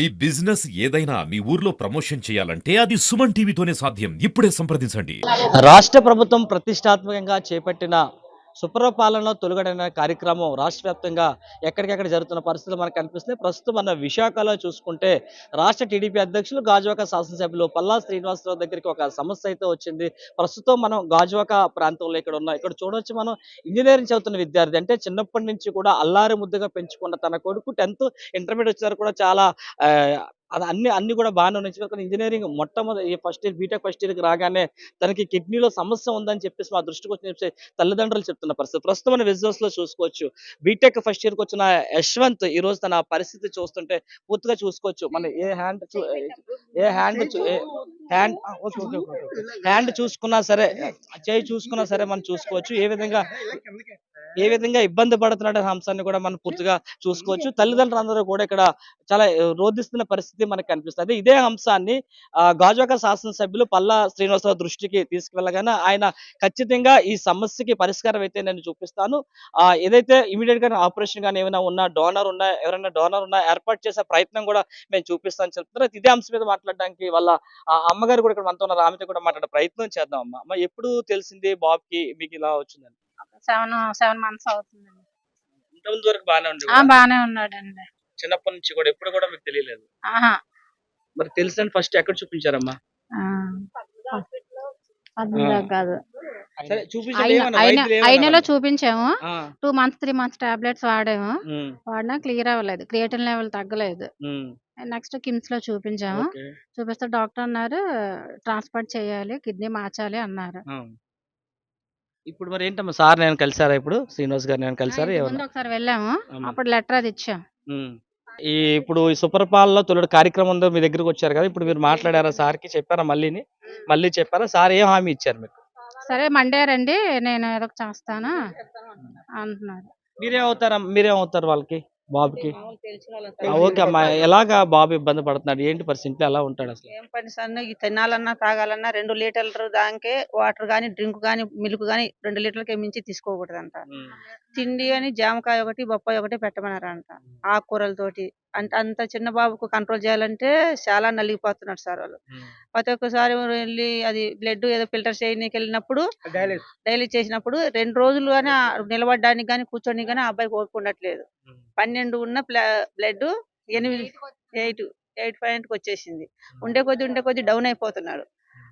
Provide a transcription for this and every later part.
ఈ బిజినెస్ ఏదైనా మీ ఊర్లో ప్రమోషన్ చేయాలంటే అది సుమన్ టీవీతోనే సాధ్యం. ఇప్పుడే సంప్రదించండి. రాష్ట్ర ప్రభుత్వం ప్రతిష్టాత్మకంగా చేపట్టిన సుప్రపాలనలో తొలగడైన కార్యక్రమం రాష్ట్ర వ్యాప్తంగా ఎక్కడికెక్కడ జరుగుతున్న పరిస్థితులు మనకు కనిపిస్తున్నాయి. ప్రస్తుతం మన విశాఖలో చూసుకుంటే రాష్ట్ర టీడీపీ అధ్యక్షులు గాజువాక శాసనసభ్యులు పల్లా శ్రీనివాసరావు దగ్గరికి ఒక సమస్య అయితే వచ్చింది. ప్రస్తుతం మనం గాజువాక ప్రాంతంలో ఇక్కడ ఉన్నాం. ఇక్కడ చూడొచ్చు మనం ఇంజనీరింగ్ చదువుతున్న విద్యార్థి అంటే చిన్నప్పటి నుంచి కూడా అల్లారి ముద్దుగా పెంచుకున్న తన కొడుకు టెన్త్ ఇంటర్మీడియట్ వచ్చేసరికి కూడా చాలా ఆ, అది అన్ని అన్ని కూడా బాగానే ఉన్నాయి. కానీ ఇంజనీరింగ్ మొట్టమొదటి ఫస్ట్ ఇయర్ బీటెక్ ఫస్ట్ ఇయర్కి రాగానే తనకి కిడ్నీలో సమస్య ఉందని చెప్పేసి మా దృష్టికి వచ్చి చెప్పి తల్లిదండ్రులు చెప్తున్న పరిస్థితి. ప్రస్తుతం మన లో చూసుకోవచ్చు. బీటెక్ ఫస్ట్ ఇయర్కి వచ్చిన యశ్వంత్ ఈ రోజు తన పరిస్థితి చూస్తుంటే పూర్తిగా చూసుకోవచ్చు. మన ఏ హ్యాండ్ ఏ hand hand okay okay. Hand చూసుకున్నా సరే చేయి చూసుకున్నా సరే మనం చూసుకోవచ్చు. ఏ విధంగా ఏ విధంగా ఇబ్బంది పడుతున్నాడు అనే అంశాన్ని కూడా మనం పూర్తిగా చూసుకోవచ్చు. తల్లిదండ్రులందరూ కూడా ఇక్కడ చాలా రోధిస్తున్న పరిస్థితి మనకు కనిపిస్తుంది. ఇదే అంశాన్ని గాజువాక శాసనసభ్యులు పల్లా శ్రీనివాసరావు దృష్టికి తీసుకువెళ్ళగానే ఆయన ఖచ్చితంగా ఈ సమస్యకి పరిష్కారం అయితే నేను చూపిస్తాను. ఏదైతే ఇమీడియట్గా ఆపరేషన్ కానీ ఏమైనా ఉన్నా డోనర్ ఉన్నా ఎవరైనా డోనర్ ఉన్నా ఏర్పాటు చేసే ప్రయత్నం కూడా మేము చూపిస్తాను చెప్తున్నారు. ఇదే అంశం మీద మాట్లాడడానికి వాళ్ళ ఆ అమ్మగారు కూడా ఇక్కడ మనతో ఉన్నారు. ఆమెతో కూడా మాట్లాడే ప్రయత్నం చేద్దాం అమ్మ. అమ్మ ఎప్పుడు తెలిసింది బాబుకి మీకు ఇలా వచ్చిందని? సెవెన్ సెవెన్ మంత్స్ అవుతుందండి. ఇంతకుముందు వరకు బాగానే ఉంది ఆ బానే ఉన్నాడండి. చిన్నప్పటి నుంచి కూడా ఎప్పుడు కూడా మీకు తెలియలేదు? ఆహా. మరి తెలిసిన ఫస్ట్ ఎక్కడ చూపించారమ్మా? ఆ. పద్మజ కాదు. సరే ఏమన్నా? వైద్యులు అయినలో అన్నారు? చూపించాము. ఆ, two months three months tablets వాడాము. ఉమ్, వాడినా క్లియర్ అవ్వలేదు. క్రియేటిన్ లెవెల్ తగ్గలేదు. ఉమ్, నెక్స్ట్ కిమ్స్లో చూపించాము. ఓకే, చూపిస్తే డాక్టర్ అన్నారు ట్రాన్స్ప్లాంట్ చేయాలి కిడ్నీ మార్చాలి అన్నారు. ఆ. ఇప్పుడు మరి ఏంటమ్మా? సార్ నేను కలిసారా ఇప్పుడు? శ్రీనివాస్ గారు నేను కలిసారా? ఏమన్నా? ఒకసారి వెళ్ళాము. అప్పుడు లెటర్ అది ఇచ్చాం. ఈ ఇప్పుడు ఈ తొలడు కార్యక్రమం ఉందో మీ దగ్గరికి వచ్చారు కదా? ఇప్పుడు మీరు మాట్లాడారా సార్కి చెప్పారా మళ్ళీని? మళ్ళీ చెప్పారా? సార్ ఏం హామీ ఇచ్చారు మీకు? సరే మండే రండి. నేను ఏదో చేస్తాను? అంటున్నారు. మీరేం అవుతారా మీరేం అవుతారు వాళ్ళకి? బాబుకి? ఓకే అమ్మా. ఎలాగా బాబు ఇబ్బంది పడుతున్నాడు? ఏంటి పరిస్థితి ఎలా ఉంటాడు అసలు? ఏం పని సన్ను ఈ తినాలన్నా తాగాలన్నా రెండు లీటర్ల దానికే వాటర్ గానీ డ్రింక్ గానీ మిల్క్ గానీ రెండు లీటర్లకే మించి తీసుకోకూడదంట. తిండి అని జామకాయ ఒకటి బొప్పాయి ఒకటి పెట్టమన్నారంట. ఆకుకూరలతోటి అంటే అంత చిన్న బాబుకు కంట్రోల్ చేయాలంటే చాలా నలిగిపోతున్నారు సార్ వాళ్ళు. ప్రతి ఒక్కసారి వెళ్ళి అది బ్లడ్ ఏదో ఫిల్టర్ చేయడానికి వెళ్ళినప్పుడు డైలీ. చేసినప్పుడు రెండు రోజులు ఆ నిలబడడానికి గానీ కూర్చోడానికి ఓపిక ఉండట్లేదు. ఉమ్. పన్నెండు ఉన్న బ్లడ్ ఎనిమిది ఎయిట్ ఎయిట్ పాయింట్కి వచ్చేసింది. ఉండే కొద్ది ఉండే కొద్ది డౌన్ అయిపోతున్నాడు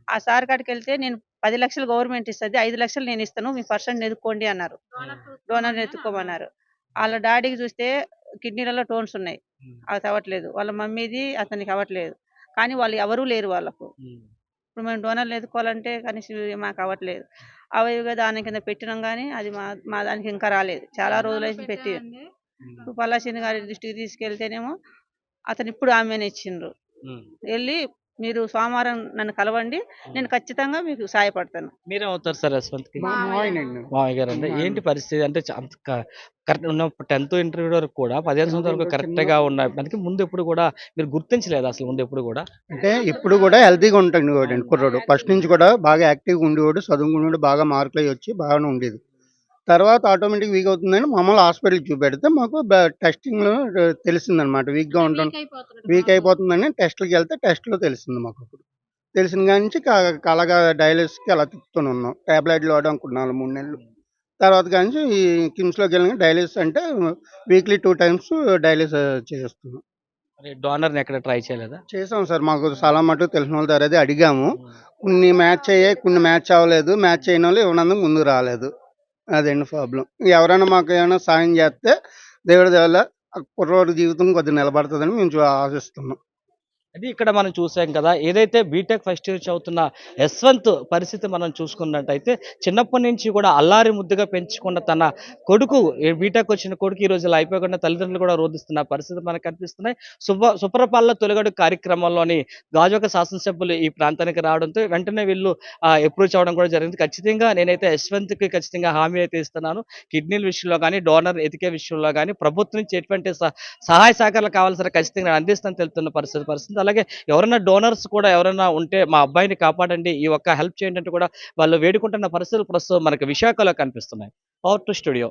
ఆ సార్ కాడికి వెళ్తే నేను పది లక్షలు గవర్నమెంట్ ఇస్తుంది ఐదు లక్షలు నేను ఇస్తాను మీ పర్సెంట్ ఎదుక్కోండి అన్నారు. డోనర్ ఎత్తుకోమన్నారు. వాళ్ళ డాడీకి చూస్తే కిడ్నీలలో టోన్స్ ఉన్నాయి. అది అవ్వట్లేదు. వాళ్ళ మమ్మీది అతనికి అవ్వట్లేదు. కానీ వాళ్ళు ఎవరూ లేరు వాళ్ళకు. ఇప్పుడు మేము డోనర్లు ఎత్తుకోవాలంటే కనీసం మాకు అవ్వట్లేదు. అవగా దాని కింద పెట్టినాం కానీ అది మా మా దానికి ఇంకా రాలేదు. చాలా రోజులు పెట్టి పల్లాసిని గారి దృష్టికి తీసుకెళ్తేనేమో అతను ఇప్పుడు ఆమెను ఇచ్చిండ్రు. వెళ్ళి మీరు సోమవారం నన్ను కలవండి నేను ఖచ్చితంగా మీకు సహాయపడతాను మీరేం అవుతారు సార్ యశ్వంత్కి మామయ్య. గారు. అంటే ఏంటి పరిస్థితి అంటే కరెక్ట్ ఉన్న టెన్త్ ఇంటర్వ్యూ వరకు కూడా పదిహేను సంవత్సరాల వరకు కరెక్ట్గా ఉన్నాయి అందుకే ముందు ఎప్పుడు కూడా మీరు గుర్తించలేదు అసలు ముందు ఎప్పుడు కూడా? అంటే ఇప్పుడు కూడా హెల్తీగా ఉంటాడు కుర్రాడు. ఫస్ట్ నుంచి కూడా బాగా యాక్టివ్గా ఉండేవాడు చదువుకునేవాడు బాగా మార్కులు అవి వచ్చి బాగానే ఉండేది. తర్వాత ఆటోమేటిక్ వీక్ అవుతుందని మామూలు హాస్పిటల్కి చూపెడితే మాకు టెస్టింగ్లో తెలిసిందనమాట. వీక్గా ఉంటాం వీక్ అయిపోతుందని టెస్ట్లకి వెళ్తే టెస్ట్లో తెలిసింది మాకు అప్పుడు. తెలిసిన కాడి నుంచి క- అలాగా డయాలిసిస్కి అలా తిప్పుతూనే ఉన్నాం. ట్యాబ్లెట్లు వాడడం అనుకున్నాను మూడు నెలలు. తర్వాత కాడి నుంచి ఈ కిమ్స్లోకి వెళ్ళిన డయాలిసిస్ అంటే వీక్లీ టూ టైమ్స్ డయాలిసిస్ చేస్తున్నాం. డోనర్ ఎక్కడ ట్రై చేయలేదా? చేసాం సార్. మాకు చాలా మటుకు తెలిసిన వాళ్ళ దగ్గర అది అడిగాము. కొన్ని మ్యాచ్ అయ్యాయి కొన్ని మ్యాచ్ అవ్వలేదు. మ్యాచ్ అయిన వాళ్ళు ఇవ్వనందుకు ముందుకు రాలేదు. అదండి ప్రాబ్లం. ఎవరైనా మాకు ఏమైనా సాయం చేస్తే దేవుడి వల్ల కుర్రోడి జీవితం కొద్దిగా నిలబడుతుందని మేము ఆశిస్తున్నాం. అది ఇక్కడ మనం చూసాం కదా ఏదైతే బీటెక్ ఫస్ట్ ఇయర్ చదువుతున్న యశ్వంత్ పరిస్థితి మనం చూసుకున్నట్టయితే చిన్నప్పటి నుంచి కూడా అల్లారి ముద్దుగా పెంచుకున్న తన కొడుకు బీటెక్ వచ్చిన కొడుకు ఈ రోజు అయిపోకుండా తల్లిదండ్రులు కూడా రోధిస్తున్న పరిస్థితి మనకు కనిపిస్తున్నాయి. సుప సుప్రపాల తొలగడు కార్యక్రమంలోని గాజోక శాసనసభ్యులు ఈ ప్రాంతానికి రావడంతో వెంటనే వీళ్ళు అప్రూవ్ అవడం కూడా జరిగింది. ఖచ్చితంగా నేనైతే యశ్వంత్కి ఖచ్చితంగా హామీ అయితే ఇస్తున్నాను. కిడ్నీల విషయంలో కానీ డోనర్ ఎతికే విషయంలో కానీ ప్రభుత్వం నుంచి ఎటువంటి సహ- సహాయ సహకారాలు కావాల్సిన ఖచ్చితంగా నేను అందిస్తాను తెలుపుతున్న పరిస్థితి పరిస్థితి అలాగే ఎవరైనా డోనర్స్ కూడా ఎవరైనా ఉంటే మా అబ్బాయిని కాపాడండి ఈ ఒక్క హెల్ప్ చేయండి అంటే కూడా వాళ్ళు వేడుకుంటున్న పరిస్థితులు ప్రస్తుతం మనకి విశాఖలో కనిపిస్తున్నాయి. Power to studio